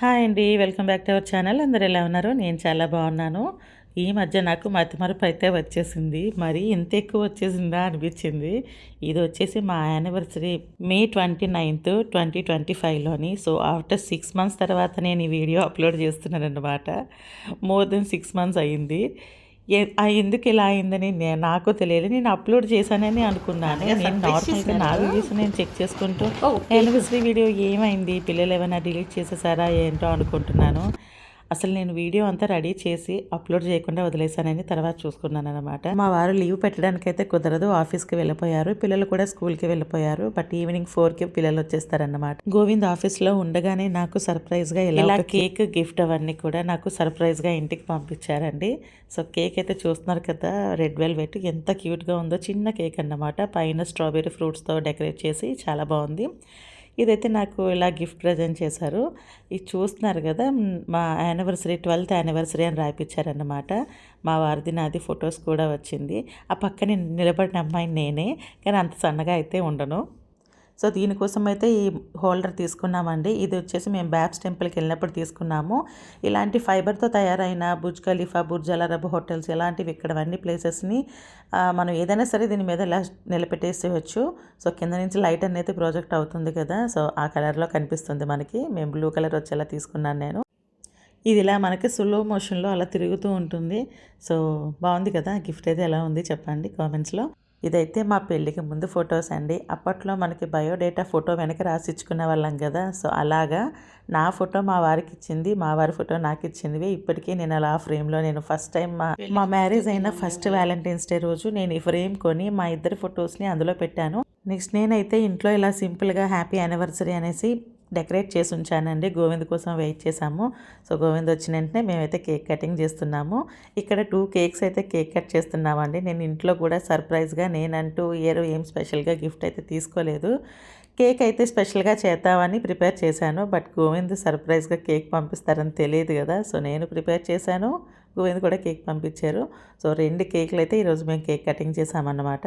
Hi అండి welcome back to our channel. అందరు ఎలా ఉన్నారు? నేను చాలా బాగున్నాను. ఈ మధ్య నాకు మతిమరుపు అయితే వచ్చేసింది. మరి ఇంత ఎక్కువ వచ్చేసిందా అనిపించింది. ఇది వచ్చేసి మా anniversary May twenty ninth twenty twenty ఫైవ్లోని. So after six months తర్వాత నేను ఈ వీడియో అప్లోడ్ చేస్తున్నాను అనమాట మోర్ దెన్ సిక్స్ మంత్స్ అయ్యింది. ఎందుకు ఇలా అయిందని నాకు తెలియదు. నేను అప్లోడ్ చేశానని అనుకున్నాను. నేను నార్మల్గా నా వీడియోస్ నేను చెక్ చేసుకుంటూ యానివర్సరీ వీడియో ఏమైంది? పిల్లలు ఏమైనా డిలీట్ చేసేసారా? ఏంటో అనుకుంటున్నాను. అసలు నేను వీడియో అంతా రెడీ చేసి అప్లోడ్ చేయకుండా వదిలేశానని తర్వాత చూసుకున్నాను అనమాట మా వారు లీవ్ పెట్టడానికైతే కుదరదు ఆఫీస్కి వెళ్ళిపోయారు పిల్లలు కూడా స్కూల్కి వెళ్ళిపోయారు బట్ ఈవినింగ్ ఫోర్కి పిల్లలు వచ్చేస్తారన్నమాట. గోవింద్ ఆఫీస్లో ఉండగానే నాకు సర్ప్రైజ్గా ఇలా కేక్ గిఫ్ట్ అవన్నీ కూడా నాకు సర్ప్రైజ్గా ఇంటికి పంపించారండి. సో కేక్ అయితే చూస్తున్నారు కదా రెడ్ వెల్వెట్ ఎంత క్యూట్గా ఉందో చిన్న కేక్ అన్నమాట. పైన స్ట్రాబెర్రీ ఫ్రూట్స్తో డెకరేట్ చేసి చాలా బాగుంది. ఇదైతే నాకు ఇలా గిఫ్ట్ ప్రజెంట్ చేశారు. ఇది చూస్తున్నారు కదా మా యానివర్సరీ ట్వెల్త్ యానివర్సరీ అని రాయిపించారన్నమాట మా వారిది నాది ఫొటోస్ కూడా వచ్చింది. ఆ పక్కన నిలబడిన అమ్మాయి నేనే కానీ అంత సన్నగా అయితే ఉండను. సో దీనికోసం అయితే ఈ హోల్డర్ తీసుకున్నామండి. ఇది వచ్చేసి మేము బ్యాబ్స్ టెంపుల్కి వెళ్ళినప్పుడు తీసుకున్నాము. ఇలాంటి ఫైబర్తో తయారైన Burj Khalifa Burj Al Arab hotels ఇలాంటివి ఇక్కడ అన్ని ప్లేసెస్ని మనం ఏదైనా సరే దీని మీద ఇలా నిలబెట్టేసేయచ్చు. సో కింద నుంచి లైట్ అనేది ప్రాజెక్ట్ అవుతుంది కదా సో ఆ కలర్లో కనిపిస్తుంది మనకి. మేము బ్లూ కలర్ వచ్చేలా తీసుకున్నాను నేను. ఇది ఇలా మనకి స్లో మోషన్లో అలా తిరుగుతూ ఉంటుంది. సో బాగుంది కదా గిఫ్ట్ అయితే ఎలా ఉంది చెప్పండి కామెంట్స్లో. ఇదైతే మా పెళ్ళికి ముందు ఫొటోస్ అండి. అప్పట్లో మనకి బయోడేటా ఫోటో వెనక రాసి ఇచ్చుకునే వాళ్ళం కదా. సో అలాగా నా ఫోటో మా వారికి ఇచ్చింది మా వారి ఫోటో నాకు ఇచ్చింది ఇప్పటికీ నేను అలా ఆ ఫ్రేమ్లో నేను ఫస్ట్ టైం మా మా మ్యారేజ్ అయిన ఫస్ట్ వ్యాలంటైన్స్ డే రోజు నేను ఈ ఫ్రేమ్ కొని మా ఇద్దరి ఫొటోస్ని అందులో పెట్టాను. నెక్స్ట్ నేనైతే ఇంట్లో ఇలా సింపుల్గా హ్యాపీ యానివర్సరీ అనేసి డెకరేట్ చేసి ఉంచానండి. గోవింద్ కోసం వెయిట్ చేసాము సో గోవింద్ వచ్చిన వెంటనే మేమైతే కేక్ కటింగ్ చేస్తున్నాము. ఇక్కడ టూ కేక్స్ అయితే కేక్ కట్ చేస్తున్నామండి. నేను ఇంట్లో కూడా సర్ప్రైజ్గా నేనంటూ ఇయర్ ఏం స్పెషల్గా గిఫ్ట్ అయితే తీసుకోలేదు. కేక్ అయితే స్పెషల్గా చేద్దామని ప్రిపేర్ చేశాను. బట్ గోవింద్ సర్ప్రైజ్గా కేక్ పంపిస్తారని తెలియదు కదా. సో నేను ప్రిపేర్ చేశాను. గోవింద్ కూడా కేక్ పంపించారు. సో రెండు కేకులు అయితే ఈరోజు మేము కేక్ కటింగ్ చేసామన్నమాట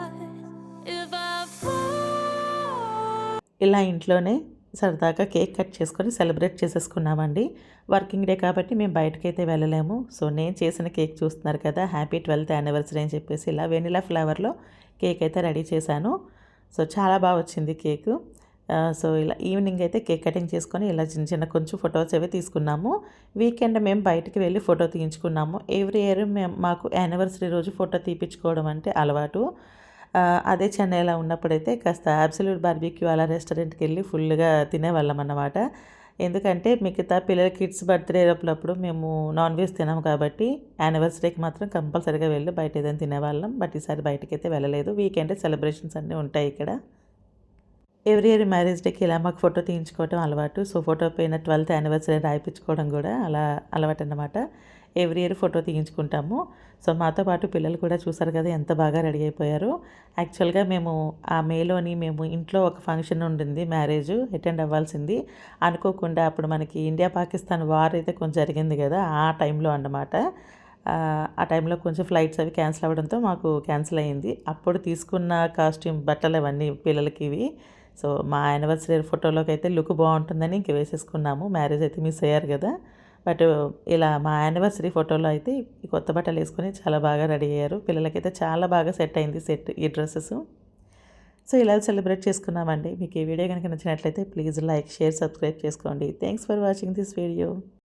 ఇలా ఇంట్లోనే సరదాగా కేక్ కట్ చేసుకొని సెలబ్రేట్ చేసేసుకున్నామండి. వర్కింగ్ డే కాబట్టి మేము బయటకైతే వెళ్ళలేము. సో నేను చేసిన కేక్ చూస్తున్నారు కదా హ్యాపీ ట్వెల్త్ యానివర్సరీ అని చెప్పేసి ఇలా వెనిలా ఫ్లేవర్లో కేక్ అయితే రెడీ చేశాను. సో చాలా బాగా వచ్చింది కేకు. సో ఇలా ఈవినింగ్ అయితే కేక్ కటింగ్ చేసుకొని ఇలా చిన్న చిన్న కొంచెం ఫొటోస్ అవి తీసుకున్నాము. వీకెండ్ మేము బయటికి వెళ్ళి ఫోటో తీయించుకున్నాము. ఎవ్రీ ఇయర్ మేము మాకు యానివర్సరీ రోజు ఫోటో తీపించుకోవడం అంటే అలవాటు. అదే చెన్నైలో ఉన్నప్పుడైతే కాస్త అబ్సల్యూట్ బార్బీక్యూ అలా రెస్టారెంట్కి వెళ్ళి ఫుల్గా తినేవాళ్ళం అన్నమాట ఎందుకంటే మిగతా పిల్లల కిడ్స్ బర్త్డే అప్పుడప్పుడు మేము నాన్ వెజ్ తినాము కాబట్టి యానివర్సరీకి మాత్రం కంపల్సరీగా వెళ్ళి బయట ఏదైనా తినేవాళ్ళం. బట్ ఈసారి బయటకి అయితే వెళ్ళలేదు. వీకెండ్ సెలబ్రేషన్స్ అన్నీ ఉంటాయి ఇక్కడ. ఎవ్రీ ఇయర్ మ్యారేజ్ డేకి ఇలా మాకు ఫోటో తీయించుకోవడం అలవాటు. సో ఫోటో పైన ట్వెల్త్ యానివర్సరీ రాయిపించుకోవడం కూడా అలా అలవాటు అనమాట ఎవ్రీ ఇయర్ ఫోటో తీయించుకుంటాము. సో మాతో పాటు పిల్లలు కూడా చూసారు కదా ఎంత బాగా రెడీ అయిపోయారు. యాక్చువల్గా మేము ఆ మేలోని మేము ఇంట్లో ఒక ఫంక్షన్ ఉండింది మ్యారేజ్ అటెండ్ అవ్వాల్సింది. అనుకోకుండా అప్పుడు మనకి ఇండియా పాకిస్తాన్ వార్ అయితే కొంచెం జరిగింది కదా ఆ టైంలో అన్నమాట. ఆ, ఆ టైంలో కొంచెం ఫ్లైట్స్ అవి క్యాన్సిల్ అవ్వడంతో మాకు క్యాన్సిల్ అయ్యింది. అప్పుడు తీసుకున్న కాస్ట్యూమ్ బట్టలు అవన్నీ పిల్లలకి ఇవి. సో మా యానివర్సరీ ఫోటోలోకి అయితే లుక్ బాగుంటుందని ఇంక వేసేసుకున్నాము. మ్యారేజ్ అయితే మిస్ అయ్యారు కదా. బట్ ఇలా మా యానివర్సరీ ఫోటోలో అయితే ఈ కొత్త బట్టలు వేసుకొని చాలా బాగా రెడీ అయ్యారు. పిల్లలకైతే చాలా బాగా సెట్ అయింది సెట్ ఈ డ్రెస్సెస్. సో ఇలా సెలబ్రేట్ చేసుకున్నామండి. మీకు ఈ వీడియో కనుక నచ్చినట్లయితే ప్లీజ్ లైక్ షేర్ సబ్స్క్రైబ్ చేసుకోండి. Thanks for watching this video.